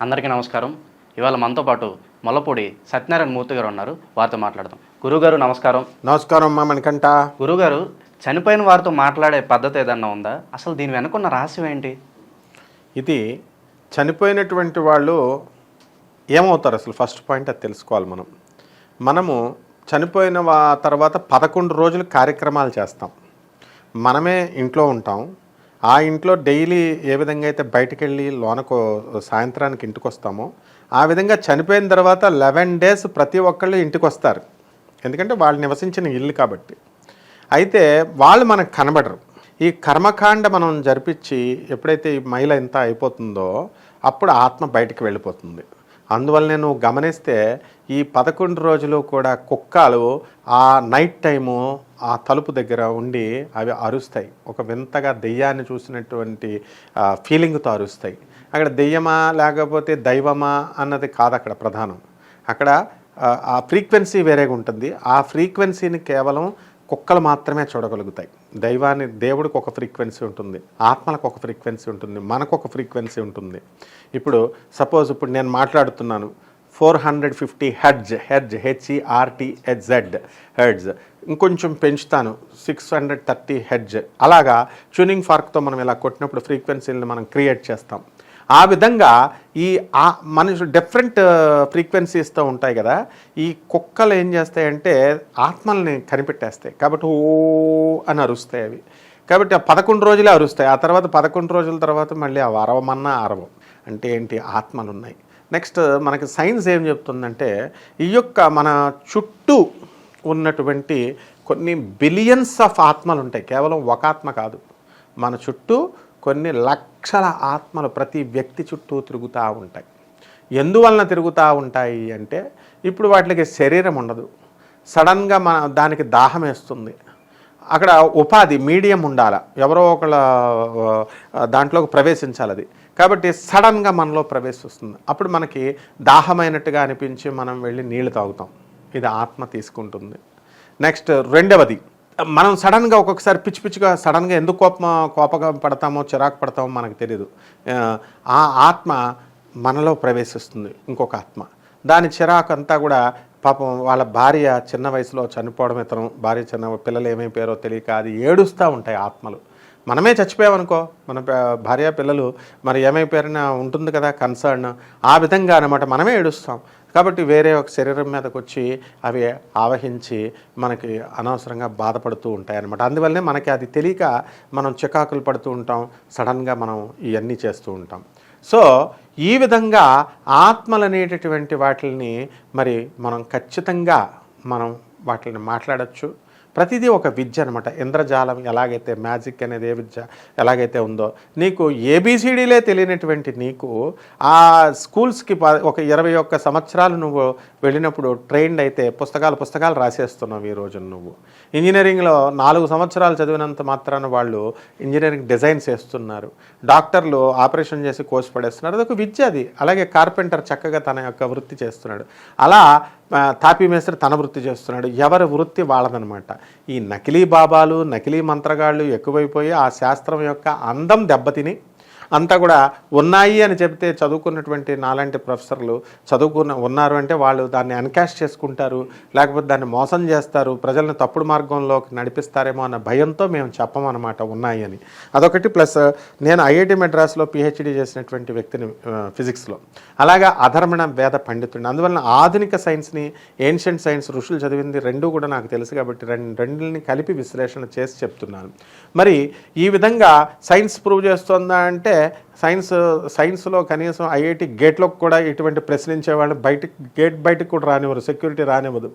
అందరికీ నమస్కారం. ఇవాళ మనతో పాటు మొల్లపూడి సత్యనారాయణ మూర్తి గారు ఉన్నారు. వారితో మాట్లాడదాం. గురుగారు నమస్కారం. నమస్కారం అమ్మా మణికంఠ. గురుగారు చనిపోయిన వారితో మాట్లాడే పద్ధతి ఏదన్నా ఉందా? అసలు దీని వెనుకున్న రహస్యం ఏంటి? ఇది చనిపోయినటువంటి వాళ్ళు ఏమవుతారు? అసలు ఫస్ట్ పాయింట్ అది తెలుసుకోవాలి మనం. మనము చనిపోయిన వా- తర్వాత పదకొండు రోజులు కార్యక్రమాలు చేస్తాం. మనమే ఇంట్లో ఉంటాం. ఆ ఇంట్లో డైలీ ఏ విధంగా అయితే బయటకు వెళ్ళి లోనకు సాయంత్రానికి ఇంటికి వస్తామో ఆ విధంగా చనిపోయిన తర్వాత లెవెన్ డేస్ ప్రతి ఒక్కళ్ళు ఇంటికి వస్తారు ఎందుకంటే వాళ్ళు నివసించిన ఇల్లు కాబట్టి. అయితే వాళ్ళు మనకు కనబడరు. ఈ కర్మకాండ మనం జరిపించి ఎప్పుడైతే ఈ మైల ఎంత అయిపోతుందో అప్పుడు ఆత్మ బయటికి వెళ్ళిపోతుంది. అందువల్ల నువ్వు గమనిస్తే ఈ పదకొండు రోజులు కూడా కుక్కలు ఆ నైట్ టైము ఆ తలుపు దగ్గర ఉండి అవి అరుస్తాయి. ఒక వింతగా దెయ్యాన్ని చూసినటువంటి ఫీలింగ్తో అరుస్తాయి. అక్కడ దెయ్యమా లేకపోతే దైవమా అన్నది కాదు అక్కడ ప్రధానం. అక్కడ ఆ ఫ్రీక్వెన్సీ వేరేగా ఉంటుంది ఆ ఫ్రీక్వెన్సీని కేవలం కుక్కలు మాత్రమే చూడగలుగుతాయి. దైవాన్ని దేవుడికి ఒక ఫ్రీక్వెన్సీ ఉంటుంది. ఆత్మలకు ఒక ఫ్రీక్వెన్సీ ఉంటుంది. మనకు ఒక ఫ్రీక్వెన్సీ ఉంటుంది. ఇప్పుడు సపోజ్ ఇప్పుడు నేను మాట్లాడుతున్నాను. Four hundred fifty hertz hertz H E R T H Z hertz ఇంకొంచెం పెంచుతాను. సిక్స్ హండ్రెడ్ థర్టీ హెడ్జ్ అలాగా ట్యూనింగ్ ఫార్క్తో మనం ఇలా కొట్టినప్పుడు ఫ్రీక్వెన్సీలను మనం క్రియేట్ చేస్తాం. ఆ విధంగా ఈ ఆ మనుషులు డిఫరెంట్ ఫ్రీక్వెన్సీస్తో uh, ఉంటాయి కదా ఈ కుక్కలు ఏం చేస్తాయంటే ఆత్మల్ని కనిపెట్టేస్తాయి. కాబట్టి ఓ అని అరుస్తాయి అవి. కాబట్టి ఆ పదకొండు రోజులే అరుస్తాయి. ఆ తర్వాత పదకొండు రోజుల తర్వాత మళ్ళీ ఆ అరవమన్నా అరవం అంటే ఏంటి? ఆత్మలు ఉన్నాయి నెక్స్ట్ uh, మనకి సైన్స్ ఏం చెప్తుందంటే ఈ యొక్క మన చుట్టూ ఉన్నటువంటి కొన్ని బిలియన్స్ ఆఫ్ ఆత్మలు ఉంటాయి కేవలం ఒక ఆత్మ కాదు. మన చుట్టూ కొన్ని లక్షల ఆత్మలు ప్రతి వ్యక్తి చుట్టూ తిరుగుతూ ఉంటాయి. ఎందువలన తిరుగుతూ ఉంటాయి అంటే ఇప్పుడు వాటికి శరీరం ఉండదు. సడన్గా మన దానికి దాహం వేస్తుంది. అక్కడ ఉపాధి మీడియం ఉండాల. ఎవరో ఒకళ్ళ దాంట్లోకి ప్రవేశించాలి అది. కాబట్టి సడన్గా మనలో ప్రవేశిస్తుంది. అప్పుడు మనకి దాహమైనట్టుగా అనిపించి మనం వెళ్ళి నీళ్ళు తాగుతాం. ఇది ఆత్మ తీసుకుంటుంది. నెక్స్ట్ రెండవది మనం సడన్గా ఒక్కొక్కసారి పిచ్చి పిచ్చిగా సడన్గా ఎందుకు కోపం కోపగా పడతామో చిరాకు పడతామో మనకు తెలియదు ఆ, ఆత్మ మనలో ప్రవేశిస్తుంది ఇంకొక ఆత్మ. దాని చిరాకు అంతా కూడా పాపం వాళ్ళ భార్య చిన్న వయసులో చనిపోవడం ఇతను భార్య చిన్న పిల్లలు ఏమైపోయారో తెలియక అది ఏడుస్తూ ఉంటాయి ఆత్మలు. మనమే చచ్చిపోయామనుకో మన భార్య పిల్లలు మరి ఏమైపోయారని ఉంటుంది కదా కన్సర్న్ ఆ విధంగా అనమాట మనమే ఏడుస్తాం. కాబట్టి వేరే ఒక శరీరం మీదకి వచ్చి అవి ఆవహించి మనకి అనవసరంగా బాధపడుతూ ఉంటాయి అనమాట అందువల్లనే మనకి అది తెలియక మనం చికాకులు పడుతూ ఉంటాం. సడన్గా మనం ఇవన్నీ చేస్తూ ఉంటాం. సో ఈ విధంగా ఆత్మలు అనేటటువంటి వాటిని మరి మనం ఖచ్చితంగా మనం వాటిని మాట్లాడచ్చు. ప్రతిదీ ఒక విద్య అనమాట ఇంద్రజాలం ఎలాగైతే మ్యాజిక్ అనేది ఏ విద్య ఎలాగైతే ఉందో నీకు ఏబిసిడీలే తెలియనటువంటి నీకు ఆ స్కూల్స్కి ఒక ఇరవై ఒక్క సంవత్సరాలు నువ్వు వెళ్ళినప్పుడు ట్రైన్డ్ అయితే పుస్తకాలు పుస్తకాలు రాసేస్తున్నావు ఈ రోజు నువ్వు. ఇంజనీరింగ్లో నాలుగు సంవత్సరాలు చదివినంత మాత్రాన వాళ్ళు ఇంజనీరింగ్ డిజైన్స్ వేస్తున్నారు. డాక్టర్లు ఆపరేషన్ చేసి కోర్సు పడేస్తున్నారు. అదొక విద్య అది. అలాగే కార్పెంటర్ చక్కగా తన యొక్క వృత్తి చేస్తున్నాడు. అలా తాపీ మేస్త్రి తన వృత్తి చేస్తున్నాడు. ఎవరి వృత్తి వాళ్ళదనమాట. ఈ నకిలీ బాబాలు నకిలీ మంత్రగాళ్ళు ఎక్కువైపోయి ఆ శాస్త్రం యొక్క అందం దెబ్బతిని అంతా కూడా ఉన్నాయి అని చెప్తే చదువుకున్నటువంటి నాలాంటి ప్రొఫెసర్లు చదువుకున్న ఉన్నారు అంటే వాళ్ళు దాన్ని అన్కాష్ చేసుకుంటారు లేకపోతే దాన్ని మోసం చేస్తారు ప్రజలను తప్పుడు మార్గంలోకి నడిపిస్తారేమో అన్న భయంతో మేము చెప్పమన్నమాట ఉన్నాయి అని. అదొకటి ప్లస్ నేను ఐఐటి మెడ్రాస్లో పిహెచ్డి చేసినటువంటి వ్యక్తిని ఫిజిక్స్లో. అలాగా అధర్మణ వేద పండితుడిని. అందువలన ఆధునిక సైన్స్ని ఏన్షియంట్ సైన్స్ ఋషులు చదివింది రెండు కూడా నాకు తెలుసు కాబట్టి రెండు రెండుని కలిపి విశ్లేషణ చేసి చెప్తున్నాను. మరి ఈ విధంగా సైన్స్ ప్రూవ్ చేస్తుందా అంటే సైన్స్ సైన్స్లో కనీసం ఐఐటి గేట్లోకి కూడా ఇటువంటి ప్రశ్నించే వాళ్ళు బయటికి గేట్ బయటకు కూడా రానివ్వరు సెక్యూరిటీ రానివ్వదు.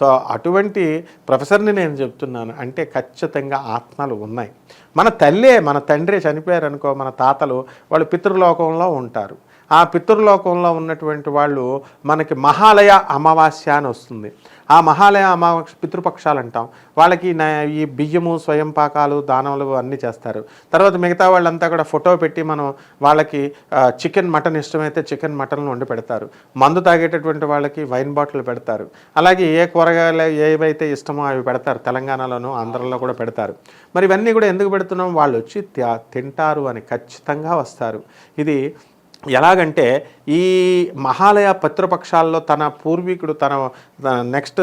సో అటువంటి ప్రొఫెసర్ని నేను చెప్తున్నాను. అంటే ఖచ్చితంగా ఆత్మలు ఉన్నాయి. మన తల్లే మన తండ్రి చనిపోయారు అనుకో మన తాతలు వాళ్ళు పితృలోకంలో ఉంటారు. ఆ పితృలోకంలో ఉన్నటువంటి వాళ్ళు మనకి మహాలయ అమావాస్య అని వస్తుంది. ఆ మహాలయ అమావాస్య పితృపక్షాలు అంటాం. వాళ్ళకి ఈ బియ్యము స్వయం పాకాలు దానములు అన్నీ చేస్తారు. తర్వాత మిగతా వాళ్ళంతా కూడా ఫోటో పెట్టి మనం వాళ్ళకి చికెన్ మటన్ ఇష్టమైతే చికెన్ మటన్ వండి పెడతారు. మందు తాగేటటువంటి వాళ్ళకి వైన్ బాటిల్ పెడతారు. అలాగే ఏ కూరగాయలు ఏవైతే ఇష్టమో అవి పెడతారు. తెలంగాణలోను ఆంధ్రలో కూడా పెడతారు. మరి ఇవన్నీ కూడా ఎందుకు పెడుతున్నాం? వాళ్ళు వచ్చి తింటారు అని ఖచ్చితంగా వస్తారు. ఇది ఎలాగంటే ఈ మహాలయ పత్రపక్షాల్లో తన పూర్వీకుడు తన నెక్స్ట్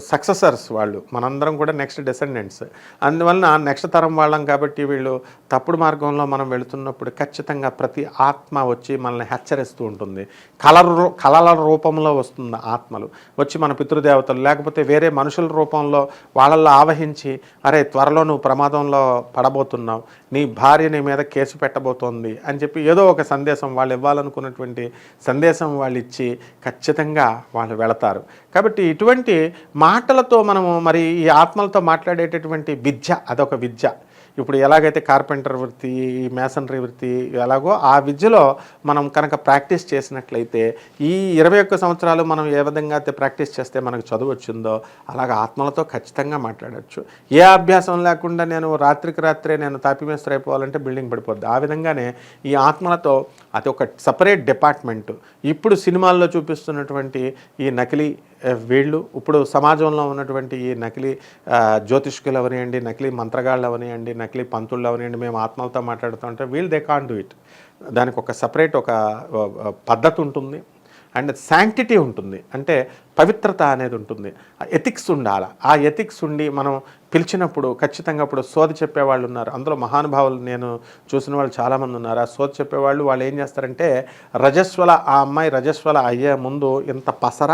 సక్సెసర్స్ వాళ్ళు మనందరం కూడా నెక్స్ట్ డిసెండెంట్స్ అందువలన నెక్స్ట్ తరం వాళ్ళం కాబట్టి వీళ్ళు తప్పుడు మార్గంలో మనం వెళుతున్నప్పుడు ఖచ్చితంగా ప్రతి ఆత్మ వచ్చి మనల్ని హెచ్చరిస్తూ ఉంటుంది. కలర్ రూ- కలల రూపంలో వస్తుంది ఆత్మలు. వచ్చి మన పితృదేవతలు లేకపోతే వేరే మనుషుల రూపంలో వాళ్ళల్లో ఆవహించి అరే త్వరలో నువ్వు ప్రమాదంలో పడబోతున్నావు. నీ భార్య నీ మీద కేసు పెట్టబోతోంది. అని చెప్పి ఏదో ఒక సందేశం వాళ్ళు ఇవ్వాలనుకున్నటువంటి సందేశం వాళ్ళు ఇచ్చి ఖచ్చితంగా వాళ్ళు వెళతారు. కాబట్టి ఇటువంటి మాటలతో మనము మరి ఈ ఆత్మలతో మాట్లాడేటటువంటి విద్య అదొక విద్య. ఇప్పుడు ఎలాగైతే కార్పెంటర్ వృత్తి మేసనరీ వృత్తి ఎలాగో ఆ విద్యలో మనం కనుక ప్రాక్టీస్ చేసినట్లయితే ఈ ఇరవై ఒక్క సంవత్సరాలు మనం ఏ విధంగా అయితే ప్రాక్టీస్ చేస్తే మనకు చదువు వచ్చిందో అలాగ ఆత్మలతో ఖచ్చితంగా మాట్లాడచ్చు. ఏ అభ్యాసం లేకుండా నేను రాత్రికి రాత్రే నేను తాపిమేస్త్ర అయిపోవాలంటే బిల్డింగ్ పడిపోద్ది. ఆ విధంగానే ఈ ఆత్మలతో అది ఒక సపరేట్ డిపార్ట్మెంట్ ఇప్పుడు సినిమాల్లో చూపిస్తున్నటువంటి ఈ నకిలీ వీళ్ళు ఇప్పుడు సమాజంలో ఉన్నటువంటి ఈ నకిలీ జ్యోతిష్కులు అవనివ్వండి నకిలీ మంత్రగాళ్ళు అవనివ్వండి నకిలీ పంతుళ్ళు అవనివ్వండి మేము ఆత్మలతో మాట్లాడుతుంటే వీళ్ళు దే కాన్ డూ ఇట్. దానికి ఒక సపరేట్ ఒక పద్ధతి ఉంటుంది. అండ్ శాంక్టిటీ ఉంటుంది. అంటే పవిత్రత అనేది ఉంటుంది. ఎథిక్స్ ఉండాల. ఆ ఎథిక్స్ ఉండి మనం పిలిచినప్పుడు ఖచ్చితంగా ఇప్పుడు సోది చెప్పేవాళ్ళు ఉన్నారు. అందులో మహానుభావులు నేను చూసిన వాళ్ళు చాలామంది ఉన్నారు. ఆ సోది చెప్పేవాళ్ళు వాళ్ళు ఏం చేస్తారంటే రజస్వల ఆ అమ్మాయి రజస్వల అయ్యే ముందు ఇంత పసర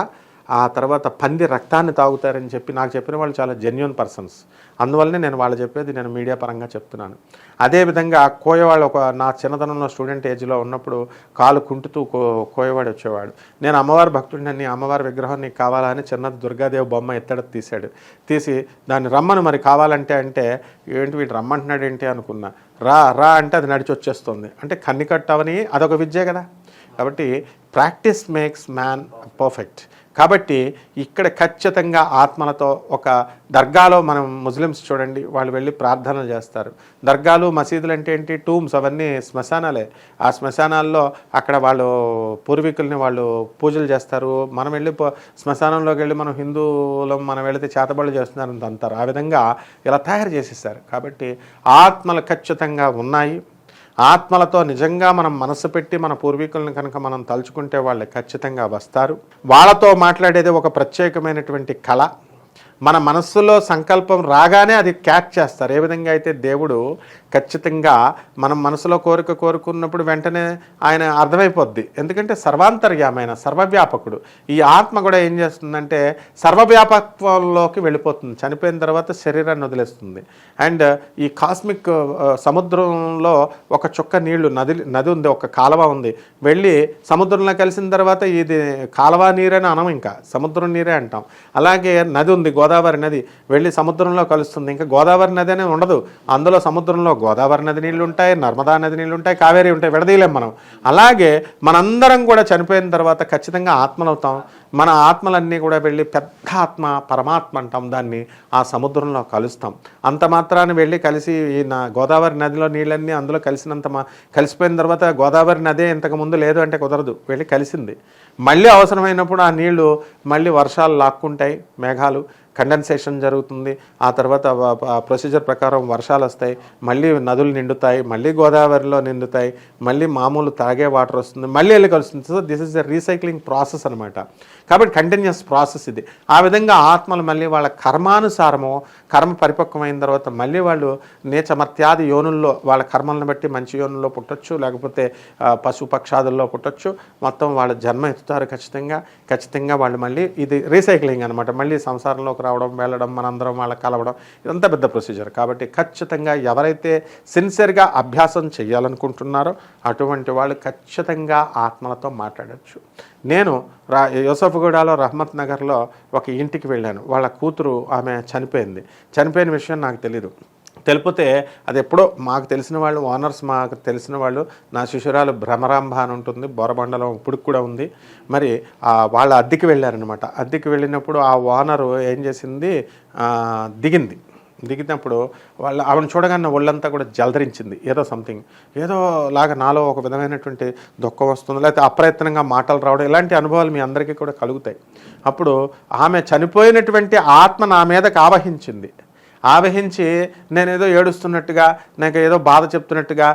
ఆ తర్వాత పంది రక్తాన్ని తాగుతారని చెప్పి నాకు చెప్పిన వాళ్ళు చాలా జెన్యున్ పర్సన్స్ అందువల్లనే నేను వాళ్ళు చెప్పేది నేను మీడియా పరంగా చెప్తున్నాను. అదేవిధంగా కోయవాళ్ళు ఒక నా చిన్నతనంలో స్టూడెంట్ ఏజ్లో ఉన్నప్పుడు కాలు కుంటుతూ కో కోయవాడు వచ్చేవాడు. నేను అమ్మవారి భక్తుడిని అమ్మవారి విగ్రహం నీకు కావాలని చిన్న దుర్గాదేవి బొమ్మ ఎత్తడ తీశాడు. తీసి దాన్ని రమ్మను మరి కావాలంటే అంటే ఏంటి వీడు రమ్మంటున్నాడు ఏంటి? అనుకున్నా. రా రా అంటే అది నడిచి వచ్చేస్తుంది. అంటే కన్ని కట్టవని అదొక విద్యే కదా. కాబట్టి ప్రాక్టీస్ మేక్స్ మ్యాన్ పర్ఫెక్ట్. కాబట్టి ఇక్కడ ఖచ్చితంగా ఆత్మలతో ఒక దర్గాలో మనం ముస్లిమ్స్ చూడండి వాళ్ళు వెళ్ళి ప్రార్థనలు చేస్తారు. దర్గాలు మసీదులు అంటే ఏంటి? టూమ్స్ అవన్నీ శ్మశానాలే. ఆ శ్మశానాల్లో అక్కడ వాళ్ళు పూర్వీకుల్ని వాళ్ళు పూజలు చేస్తారు. మనం వెళ్ళి శ్మశానంలోకి వెళ్ళి మనం హిందువులం మనం వెళితే చేతబడులు చేస్తున్నారని అంటారు ఆ విధంగా ఇలా తయారు చేసేసారు. కాబట్టి ఆత్మలు ఖచ్చితంగా ఉన్నాయి. ఆత్మలతో నిజంగా మనం మనసు పెట్టి మన పూర్వీకులను కనుక మనం తలుచుకుంటే వాళ్ళు ఖచ్చితంగా వస్తారు. వాళ్ళతో మాట్లాడేది ఒక ప్రత్యేకమైనటువంటి కళ. మన మనస్సులో సంకల్పం రాగానే అది క్యాచ్ చేస్తారు. ఏ విధంగా అయితే దేవుడు ఖచ్చితంగా మనం మనసులో కోరిక కోరుకున్నప్పుడు వెంటనే ఆయన అర్థమైపోద్ది. ఎందుకంటే సర్వాంతర్యామైన సర్వవ్యాపకుడు. ఈ ఆత్మ కూడా ఏం చేస్తుందంటే సర్వవ్యాపకత్వంలోకి వెళ్ళిపోతుంది. చనిపోయిన తర్వాత శరీరాన్ని వదిలేస్తుంది. అండ్ ఈ కాస్మిక్ సముద్రంలో ఒక చుక్క నీళ్ళు నది నది ఉంది ఒక కాలువ ఉంది. వెళ్ళి సముద్రంలో కలిసిన తర్వాత ఇది కాలువ నీరని అనం ఇంకా. సముద్రం నీరే అంటాం. అలాగే నది ఉంది గోదావరి గోదావరి నది వెళ్ళి సముద్రంలో కలుస్తుంది. ఇంకా గోదావరి నది అనేది ఉండదు. అందులో సముద్రంలో గోదావరి నది నీళ్ళు ఉంటాయి నర్మదా నది నీళ్ళు ఉంటాయి కావేరి ఉంటాయి విడదీయలేం మనం. అలాగే మనందరం కూడా చనిపోయిన తర్వాత ఖచ్చితంగా ఆత్మలవుతాం. మన ఆత్మలన్నీ కూడా వెళ్ళి పెద్ద ఆత్మ పరమాత్మ అంటాం దాన్ని. ఆ సముద్రంలో కలుస్తాం. అంత మాత్రాన్ని వెళ్ళి కలిసి ఈ నా గోదావరి నదిలో నీళ్ళన్నీ అందులో కలిసినంత మా కలిసిపోయిన తర్వాత గోదావరి నదే ఇంతకు ముందు లేదు అంటే కుదరదు. వెళ్ళి కలిసింది. మళ్ళీ అవసరమైనప్పుడు ఆ నీళ్ళు మళ్ళీ వర్షాలు లాక్కుంటాయి మేఘాలు. కండెన్సేషన్ జరుగుతుంది. ఆ తర్వాత ప్రొసీజర్ ప్రకారం వర్షాలు వస్తాయి. మళ్ళీ నదులు నిండుతాయి. మళ్ళీ గోదావరిలో నిండుతాయి. మళ్ళీ మామూలు తాగే వాటర్ వస్తుంది. మళ్ళీ వెళ్ళి కలుస్తుంది. So this is the recycling process అనమాట కాబట్టి కంటిన్యూస్ ప్రాసెస్ ఇది. ఆ విధంగా ఆత్మలు మళ్ళీ వాళ్ళ కర్మానుసారము కర్మ పరిపక్వమైన తర్వాత మళ్ళీ వాళ్ళు నేచమర్త్యాది యోనుల్లో వాళ్ళ కర్మలను బట్టి మంచి యోనుల్లో పుట్టొచ్చు. లేకపోతే పశు పక్షాదుల్లో పుట్టొచ్చు. మొత్తం వాళ్ళ జన్మ ఎత్తుతారు ఖచ్చితంగా. ఖచ్చితంగా వాళ్ళు మళ్ళీ ఇది రీసైక్లింగ్ అనమాట మళ్ళీ సంసారంలోకి రావడం వెళ్ళడం మనందరం వాళ్ళ కలవడం ఇదంతా పెద్ద ప్రొసీజర్ కాబట్టి ఖచ్చితంగా ఎవరైతే సిన్సియర్గా అభ్యాసం చేయాలనుకుంటున్నారో అటువంటి వాళ్ళు ఖచ్చితంగా ఆత్మలతో మాట్లాడచ్చు. నేను రా యూసఫ్గూడలో రహమత్ నగర్లో ఒక ఇంటికి వెళ్ళాను. వాళ్ళ కూతురు ఆమె చనిపోయింది. చనిపోయిన విషయం నాకు తెలీదు. తెలిపితే అది ఎప్పుడో మాకు తెలిసిన వాళ్ళు ఓనర్స్ మాకు తెలిసిన వాళ్ళు నా శిశురాలు భ్రమరాంబ అని ఉంటుంది బోరబండలో ఇప్పుడు కూడా ఉంది. మరి వాళ్ళ అద్దెకి వెళ్ళారనమాట అద్దెకి వెళ్ళినప్పుడు ఆ ఓనరు ఏం చేసింది? దిగింది. దిగినప్పుడు వాళ్ళ ఆవిడ చూడగానే ఒళ్ళంతా కూడా జలధరించింది ఏదో సంథింగ్ ఏదో లాగా నాలో ఒక విధమైనటువంటి దుఃఖం వస్తుంది లేకపోతే అప్రయత్నంగా మాటలు రావడం ఇలాంటి అనుభవాలు మీ అందరికీ కూడా కలుగుతాయి. అప్పుడు ఆమె చనిపోయినటువంటి ఆత్మ నా మీదకి ఆవహించింది. ఆవహించి నేనేదో ఏడుస్తున్నట్టుగా నాకు ఏదో బాధ చెప్తున్నట్టుగా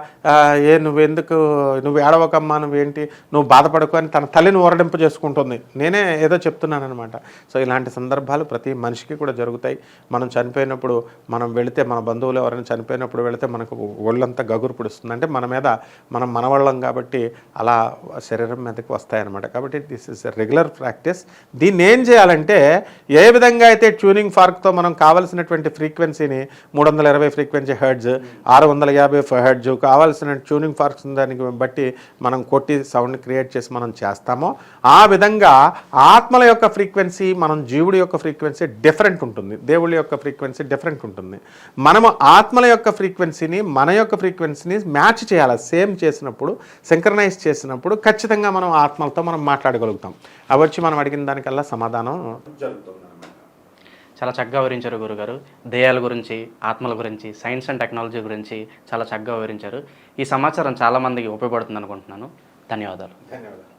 ఏ నువ్వెందుకు నువ్వు ఏడవకమ్మా నువ్వేంటి నువ్వు బాధపడకు అని తన తల్లిని ఊరడింపు చేసుకుంటుంది. నేనే ఏదో చెప్తున్నానమాట సో ఇలాంటి సందర్భాలు ప్రతి మనిషికి కూడా జరుగుతాయి. మనం చనిపోయినప్పుడు మనం వెళితే మన బంధువులు ఎవరైనా చనిపోయినప్పుడు వెళితే మనకు ఒళ్ళంతా గగురు పుడుస్తుంది. అంటే మన మీద మనం మనవాళ్ళం కాబట్టి అలా శరీరం మీదకి వస్తాయన్నమాట. కాబట్టి దిస్ ఇస్ రెగ్యులర్ ప్రాక్టీస్ దీన్ని ఏం చేయాలంటే ఏ విధంగా అయితే ట్యూనింగ్ ఫార్క్తో మనం కావలసినటువంటి కావాల్సినటువంటి ఫ్రీక్వెన్సీని మూడు వందల ఇరవై ఫ్రీక్వెన్సీ హెడ్జ్ ఆరు వందల యాభై హెడ్జ్ కావాల్సిన ట్యూనింగ్ ఫార్క్స్ దానికి బట్టి మనం కొట్టి సౌండ్ క్రియేట్ చేసి మనం చేస్తామో. ఆ విధంగా ఆత్మల యొక్క ఫ్రీక్వెన్సీ మనం జీవుడి యొక్క ఫ్రీక్వెన్సీ డిఫరెంట్ ఉంటుంది. దేవుడి యొక్క ఫ్రీక్వెన్సీ డిఫరెంట్ ఉంటుంది. మనము ఆత్మల యొక్క ఫ్రీక్వెన్సీని మన యొక్క ఫ్రీక్వెన్సీని మ్యాచ్ చేయాలి. సేమ్ చేసినప్పుడు సింక్రనైజ్ చేసినప్పుడు ఖచ్చితంగా మనం ఆత్మలతో మనం మాట్లాడగలుగుతాం. అవి వచ్చి మనం అడిగిన దానికల్లా సమాధానం జరుగుతుంది. చాలా చక్కగా వివరించారు గురుగారు. దేయాల గురించి ఆత్మల గురించి సైన్స్ అండ్ టెక్నాలజీ గురించి చాలా చక్కగా వివరించారు. ఈ సమాచారం చాలామందికి ఉపయోగపడుతుంది అనుకుంటున్నాను ధన్యవాదాలు. ధన్యవాదాలు.